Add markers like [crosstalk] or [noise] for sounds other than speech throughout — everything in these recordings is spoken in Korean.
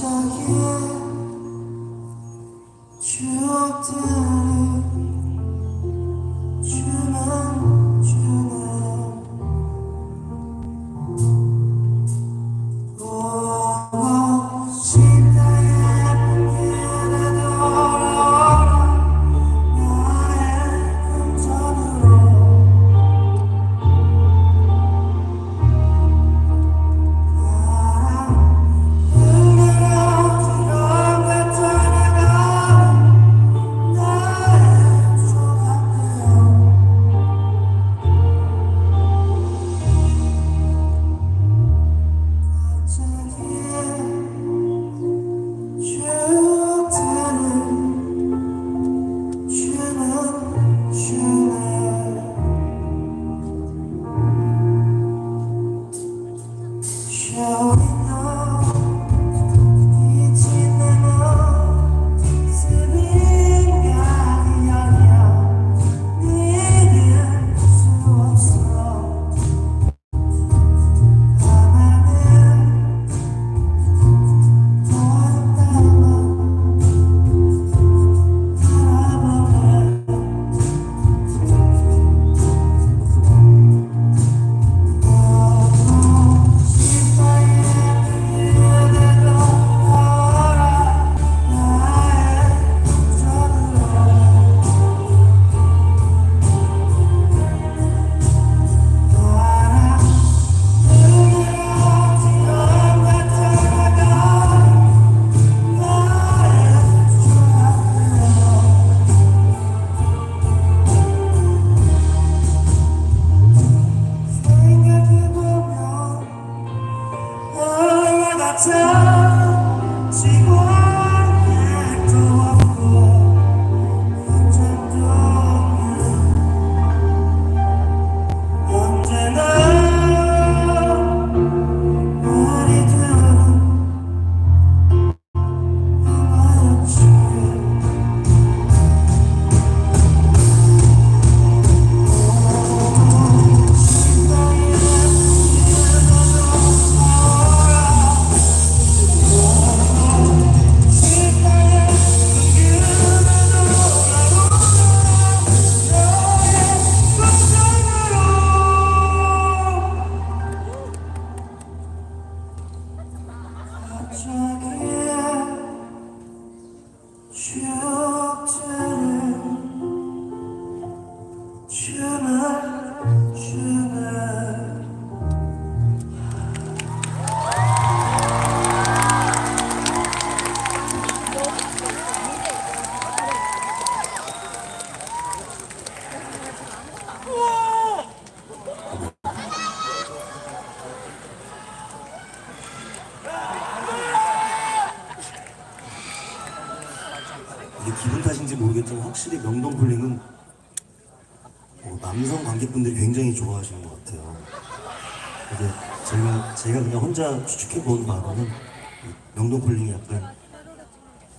반짝이는 추억들. Choose. 확실히 명동 폴링은 어, 남성 관객분들이 굉장히 좋아하시는 것 같아요. 이게 제가 제가 그냥 혼자 추측해 본 바로는 이 명동 폴링이 약간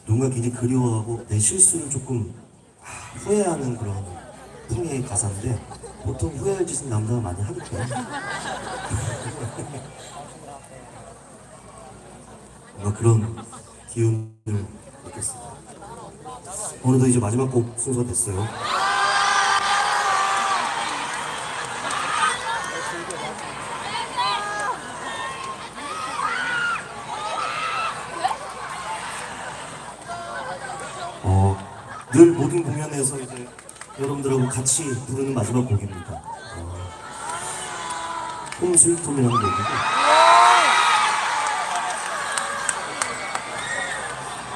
누군가 굉장히 그리워하고 내 실수를 조금 아, 후회하는 그런 풍의 가사인데 보통 후회할 짓은 남자가 많이 하겠죠. [laughs] 뭔가 그런 기운을 느꼈습니다. 어느덧 이제 마지막 곡 순서가 됐어요. 어, 늘 모든 공연에서 이제 여러분들하고 같이 부르는 마지막 곡입니다. 어, 홈 스위트홈이라는 곡이고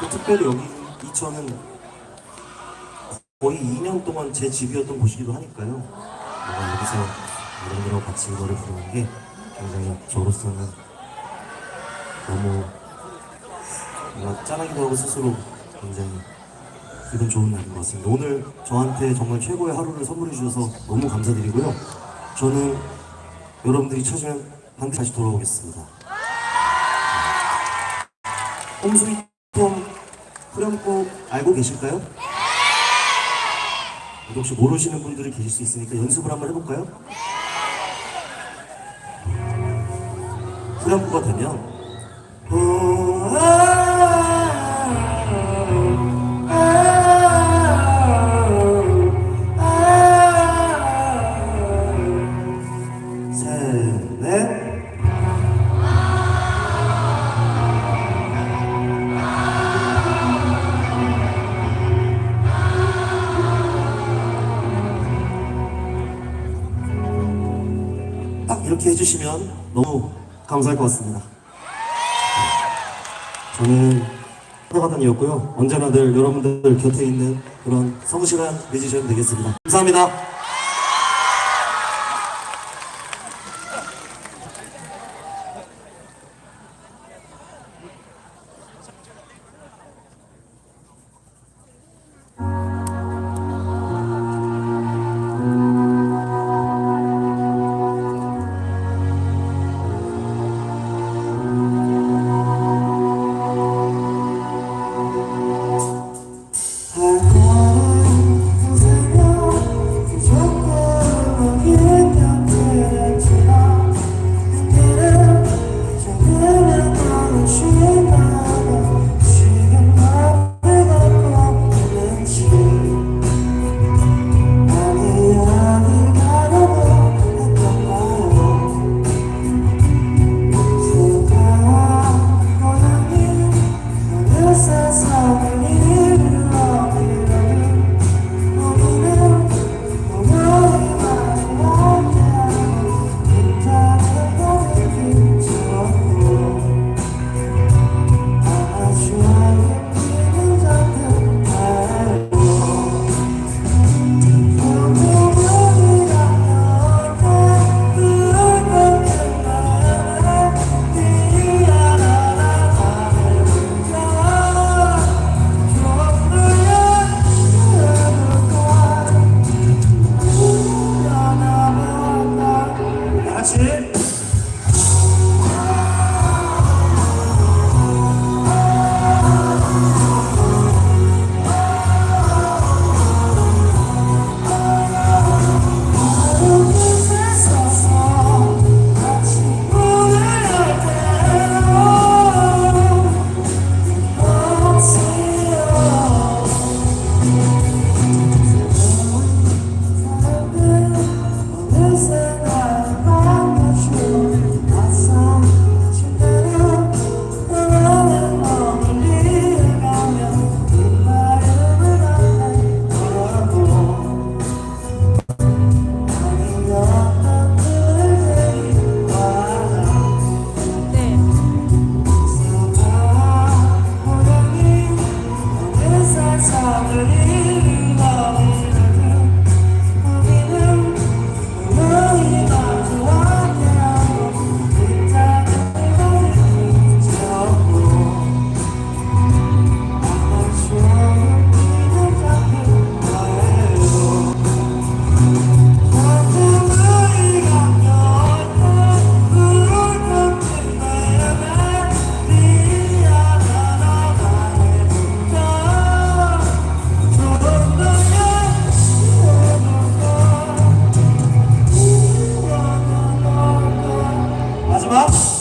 또 특별히 여기 이천은 거의 2년 동안 제 집이었던 곳이기도 하니까요. 뭔가 여기서 여러분들하고 같이 이거를 부르는 게 굉장히 저로서는 너무 뭔가 짠하기도 하고 스스로 굉장히 기분 좋은 날인 것 같습니다. 오늘 저한테 정말 최고의 하루를 선물해 주셔서 너무 감사드리고요. 저는 여러분들이 찾으면 반드시 다시 돌아오겠습니다. 홈스위트 홈 후렴곡 알고 계실까요? 혹시 모르시는 분들이 계실 수 있으니까 연습을 한번 해볼까요? 후렴구가 되면 딱 이렇게 해주시면 너무 감사할 것 같습니다. 저는 하나가단이었고요. 언제나 늘 여러분들 곁에 있는 그런 성실한 뮤지션 되겠습니다. 감사합니다. I'll. ます。